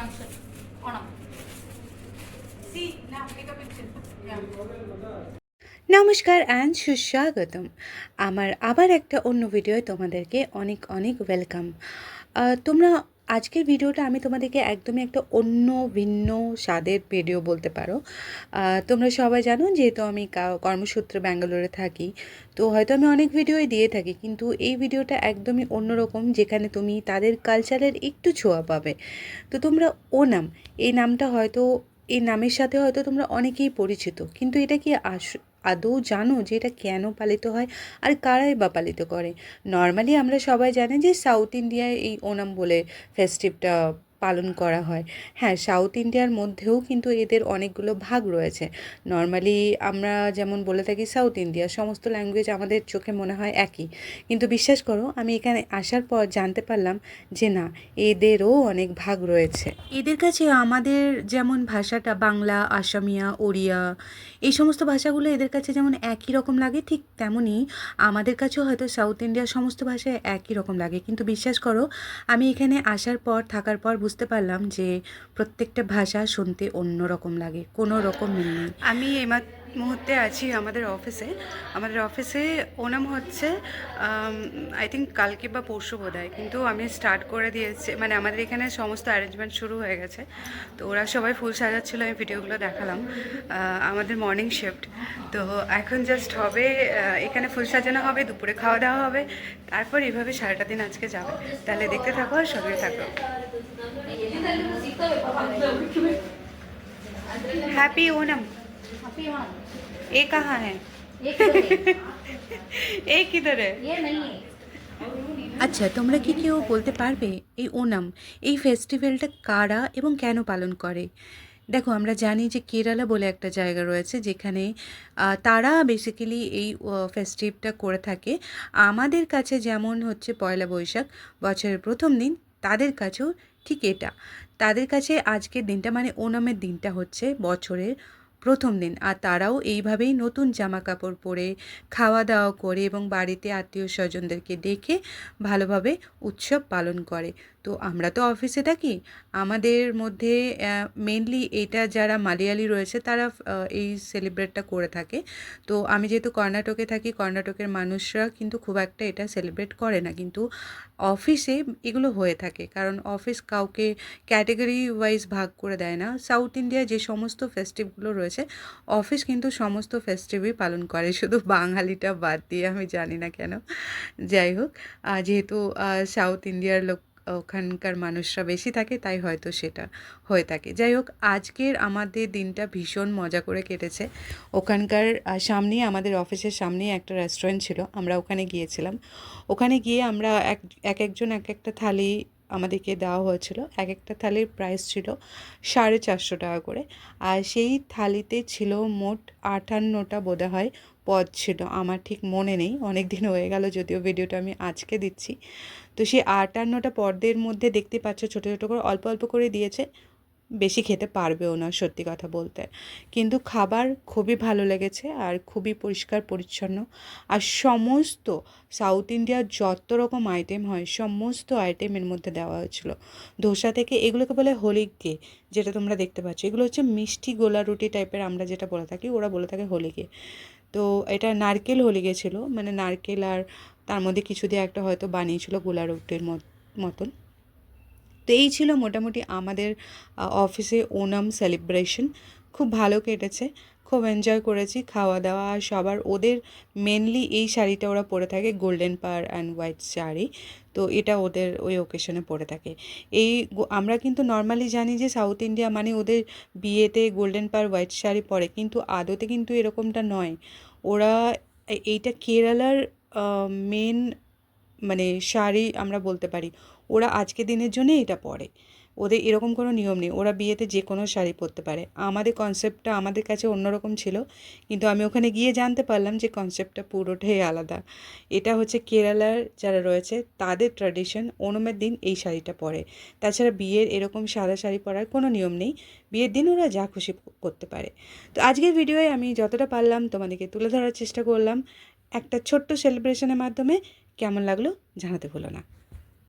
function. নমস্কার and সুস্বাগতম। আমার আবার একটা অন্য ভিডিও তোমাদেরকে অনেক অনেক ওয়েলকাম তোমরা আজকের ভিডিওটা আমি তোমাদেরকে একদমই একটা অন্য ভিন্ন স্বাদের ভিডিও বলতে পারো। তোমরা সবাই জানো যেহেতু আমি কর্মসূত্রে ব্যাঙ্গালোরে থাকি, তো হয়তো আমি অনেক ভিডিওই দিয়ে থাকি, কিন্তু এই ভিডিওটা একদমই অন্যরকম যেখানে তুমি তাদের কালচারের একটু ছোঁয়া পাবে। তো তোমরা ওনাম, এই নামটা হয়তো, এই নামের সাথে হয়তো তোমরা অনেকেই পরিচিত, কিন্তু এটা কি আস আদৌ জানো যে এটা কেন পালিত হয় আর কারাই বা পালিত করে? নর্মালি আমরা সবাই জানি যে সাউথ ইন্ডিয়ায় এই ওনাম বলে ফেস্টিভটা পালন করা হয়। হ্যাঁ সাউথ ইন্ডিয়ার মধ্যেও কিন্তু এদের অনেকগুলো ভাগ রয়েছে। নর্মালি আমরা যেমন বলে থাকি সাউথ ইন্ডিয়া সমস্ত ল্যাঙ্গুয়েজ আমাদের চোখে মনে হয় একই। কিন্তু বিশ্বাস করো, আমি এখানে আসার পর জানতে পারলাম যে না, এদেরও অনেক ভাগ রয়েছে। এদের কাছে আমাদের যেমন ভাষাটা বাংলা, আসামিয়া, ওড়িয়া, এই সমস্ত ভাষাগুলো এদের কাছে যেমন একই রকম লাগে, ঠিক তেমনই আমাদের কাছেও হয়তো সাউথ ইন্ডিয়ার সমস্ত ভাষায় একই রকম লাগে। কিন্তু বিশ্বাস করো, আমি এখানে আসার পর, থাকার পর বুঝতে পারলাম যে প্রত্যেকটা ভাষা শুনতে অন্য রকম লাগে, কোনো রকম মিল নেই। আমি এই মুহূর্তে আছি আমাদের অফিসে। আমাদের অফিসে ওনাম হচ্ছে আই থিঙ্ক কালকে বা পরশু বোধ হয় কিন্তু আমি স্টার্ট করে দিয়েছি মানে আমাদের এখানে সমস্ত অ্যারেঞ্জমেন্ট শুরু হয়ে গেছে। তো ওরা সবাই ফুল সাজাচ্ছিলো, আমি ভিডিওগুলো দেখালাম। আমাদের মর্নিং শিফট তো এখন জাস্ট হবে এখানে ফুল সাজানো হবে, দুপুরে খাওয়া দাওয়া হবে। তারপর এইভাবে সারাটা দিন আজকে যাবে। তাহলে দেখতে থাকো আর সঙ্গে থাকো। Happy Onam Happy Onam. এ কাহা হ্যাঁ ये किधर है? এ কিধরে ये नहीं है. আচ্ছা তোমরা কি কেউ বলতে পারবে এই ওনাম এই ফেস্টিভ্যালটা কারা এবং কেন পালন করে দেখো আমরা জানি যে কেরালা বলে একটা জায়গা রয়েছে যেখানে আহ, তারা বেসিক্যালি এই ফেস্টিভটা করে থাকে আমাদের কাছে যেমন হচ্ছে পয়লা বৈশাখ বছরের প্রথম দিন তাদের কাছেও ঠিক এটা। তাদের কাছে আজকের দিনটা মানে ওনামের দিনটা হচ্ছে বছরের প্রথম দিন। আর তারাও এইভাবেই নতুন জামা কাপড় পরে খাওয়া দাওয়া করে এবং বাড়িতে আত্মীয় স্বজনদেরকে ডেকে ভালোভাবে উৎসব পালন করে। তো আমরা তো অফিসে থাকি। আমাদের মধ্যে মেনলি এটা যারা মালয়ালি রয়েছে তারা এই সেলিব্রেটটা করে থাকে। তো আমি যেহেতু কর্ণাটকে থাকি, কর্ণাটকের মানুষরা কিন্তু খুব একটা এটা সেলিব্রেট করে না। কিন্তু অফিসে এগুলো হয়ে থাকে। কারণ অফিস কাউকে ক্যাটেগরি ওয়াইজ ভাগ করে দেয় না। সাউথ ইন্ডিয়া যে সমস্ত ফেস্টিভগুলো রয়েছে, অফিস কিন্তু সমস্ত ফেস্টিভই পালন করে। শুধু বাঙালিটা বাদ দিয়ে আমি জানি না কেন। যাই হোক যেহেতু সাউথ ইন্ডিয়ার লোক ওখানকার মানুষরা বেশি থাকে, তাই হয়তো সেটা হয়ে থাকে। যাই হোক, আজকের আমাদের দিনটা ভীষণ মজা করে কেটেছে। ওখানকার সামনেই, আমাদের অফিসের সামনেই একটা রেস্টুরেন্ট ছিল, আমরা ওখানে গিয়েছিলাম। ওখানে গিয়ে আমরা এক এক একজন এক একটা থালি আমাদেরকে দেওয়া হয়েছিল। এক একটা থালির প্রাইস ছিল সাড়ে চারশো টাকা করে। আর সেই থালিতে ছিল মোট আটান্নটা বোধ হয় পদ ছিল, আমার ঠিক মনে নেই। অনেক দিন হয়ে গেল যদিও ভিডিওটা আমি আজকে দিচ্ছি। তো সেই আটান্নটা পর্দের মধ্যে দেখতে পাচ্ছ, ছোটো ছোটো করে, অল্প অল্প করে দিয়েছে। বেশি খেতে পারবেও না, সত্যি কথা বলতে। কিন্তু খাবার খুবই ভালো লেগেছে আর খুবই পরিষ্কার, পরিচ্ছন্ন। আর সমস্ত সাউথ ইন্ডিয়ার যত রকম আইটেম হয়, সমস্ত আইটেম এর মধ্যে দেওয়া হয়েছিল। ধোসা থেকে, এগুলোকে বলে হোলিগে যেটা তোমরা দেখতে পাচ্ছ। এগুলো হচ্ছে মিষ্টি গোলা রুটি টাইপের আমরা যেটা বলে থাকি, ওরা বলে থাকে হোলিগে তো এটা নারকেল হলে গেছিল মানে নারকেল আর তার মধ্যে কিছু দিয়ে একটা হয়তো বানিয়েছিল গোলা রুটির মত- মতন। তো এই ছিল মোটামুটি আমাদের অফিসে ওনাম সেলিব্রেশন। খুব ভালো কেটেছে। খুব এনজয় করেছি খাওয়া দাওয়া আর সবার ওদের মেনলি এই শাড়িটা ওরা পরে থাকে গোল্ডেন পার অ্যান্ড হোয়াইট শাড়ি। তো এটা ওদের ওই ওকেশনে পরে থাকে। এই আমরা কিন্তু নর্মালি জানি যে সাউথ ইন্ডিয়া মানে ওদের বিয়েতে গোল্ডেন পার হোয়াইট শাড়ি পরে কিন্তু আদতে কিন্তু এরকমটা নয়। ওরা এইটা কেরালার মেন মানে শাড়ি আমরা বলতে পারি। ওরা আজকে দিনের জন্য এটা পরে। ওদের এরকম কোনো নিয়ম নেই। ওরা বিয়েতে যে কোনো শাড়ি পরতে পারে। আমাদের কনসেপ্টটা আমাদের কাছে অন্যরকম ছিল। কিন্তু আমি ওখানে গিয়ে জানতে পারলাম যে কনসেপ্টটা পুরোটাই আলাদা। এটা হচ্ছে কেরালার যারা রয়েছে, তাদের ট্র্যাডিশন ওনমের দিন এই শাড়িটা পরে। তাছাড়া বিয়ের এরকম সাদা শাড়ি পরার কোনো নিয়ম নেই। বিয়ের দিন ওরা যা খুশি করতে পারে। তো আজকের ভিডিওয়ে আমি যতটা পারলাম তোমাদেরকে তুলে ধরার চেষ্টা করলাম। একটা ছোট্ট সেলিব্রেশনের মাধ্যমে কেমন লাগল জানাতে ভুলো না।